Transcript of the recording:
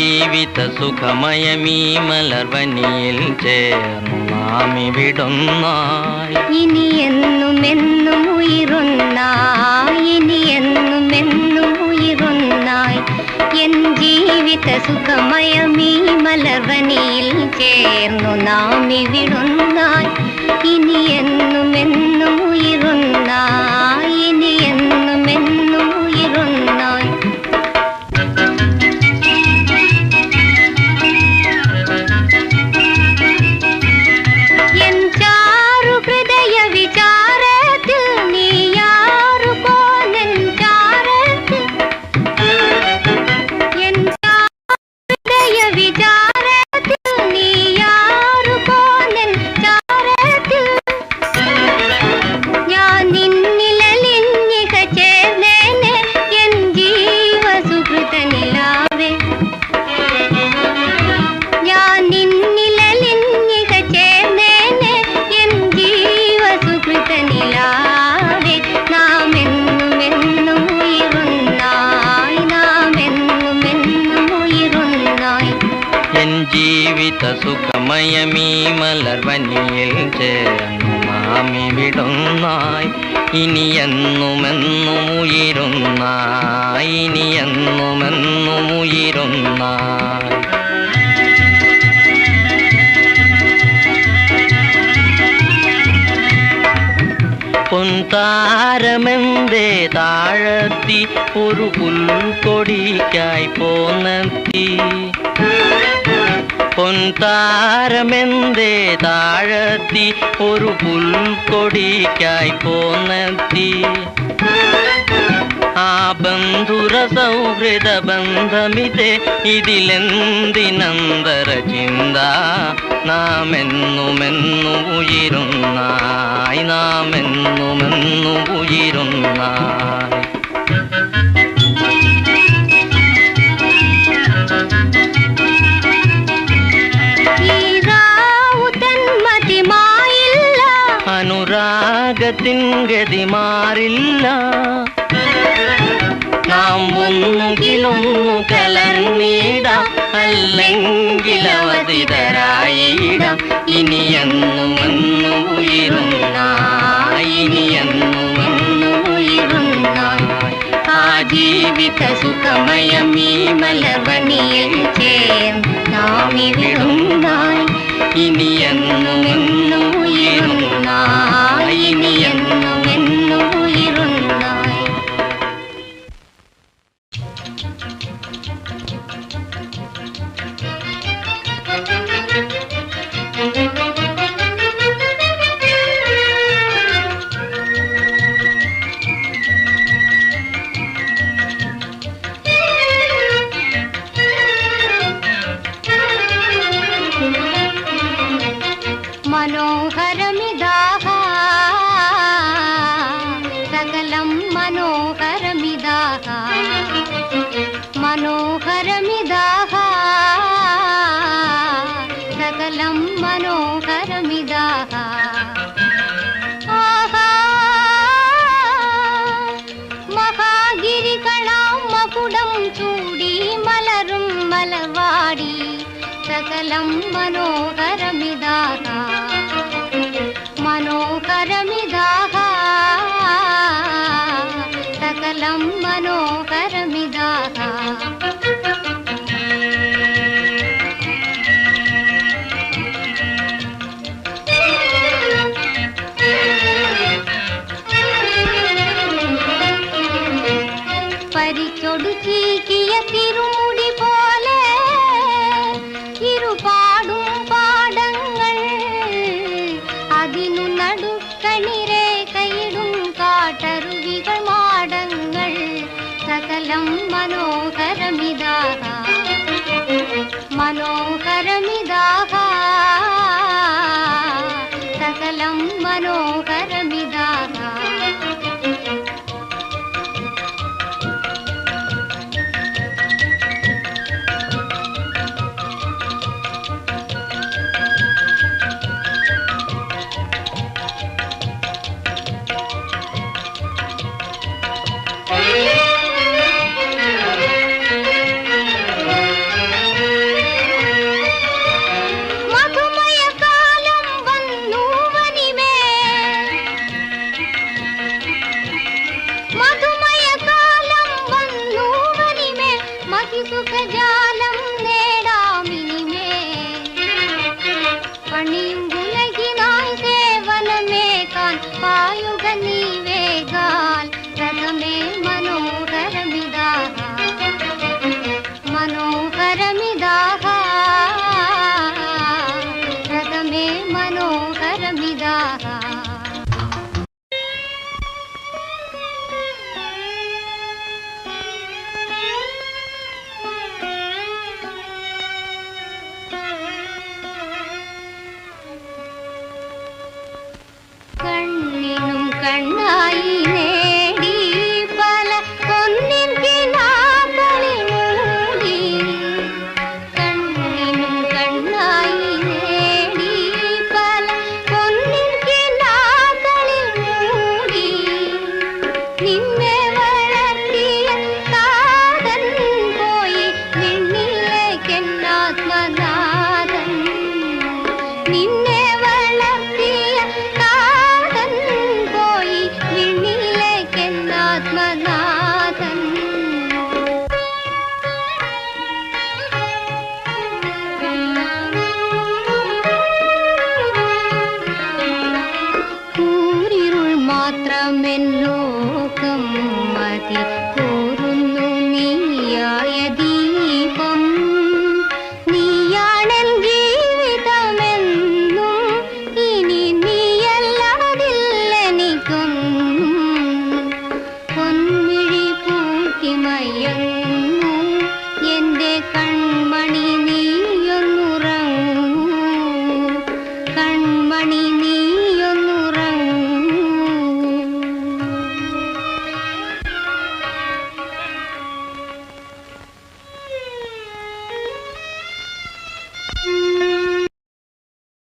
ജീവിത സുഖമയമീ മലർവനിയിൽ ചേർന്നു നാം ഇനി എന്നും എന്നും ഉയരുന്നായി ഇനി എന്നും എന്നും ഉയരുന്നായി. എൻ ജീവിത സുഖമയമീ മലർവനിയിൽ ചേർന്നു നാം ഇവിടുന്നായി ഇനി എന്നും എന്നും ഉയരുന്നായി സുഖമയമീ മലർവനിയിൽ ചേർന്നു മാമി വിടുന്നായി. ഇനി എന്നുമെന്നും ഉയരുന്നായി. ഇനി എന്നുമെന്നും ഉയരുന്നായി. പൊൻതാരമെന്തേ താഴത്തി. ഒരു പുൽക്കൊടിക്കായി പോന്നെത്തി. പൊൻതാരമെന്തേ താഴത്തി ഒരു പുൽക്കൊടിക്കായി പോന്നെത്തി. ആ ബന്ധുര സൗഹൃദ ബന്ധമിതേ ഇതിലെന്തിനന്തര ചിന്ത? നാം എന്നുമെന്നു ഉയരുന്നായി നാം എന്നുമെന്നു ഉയരുന്നായി അനുരാഗത്തിൻ ഗതി മാറില്ല നാം ഒന്നുകിലൊന്നു കലർന്നിടാം അല്ലെങ്കിൽ അവതിതരായിട ഇനി എന്നും ഉയരുന്നായി ഇനി എന്നും ഉയരുന്നായി. ആ ജീവിത സുഖമയമീ മലവനിയിൽ ചേർ നാം ഇവിടുന്നായി. ഇനി मनोहरमिदाः। सकलं मनोहरमिदाः। मनोहरमिदाः। सकलं मनो सकलं मनोहरमिदाता। காணி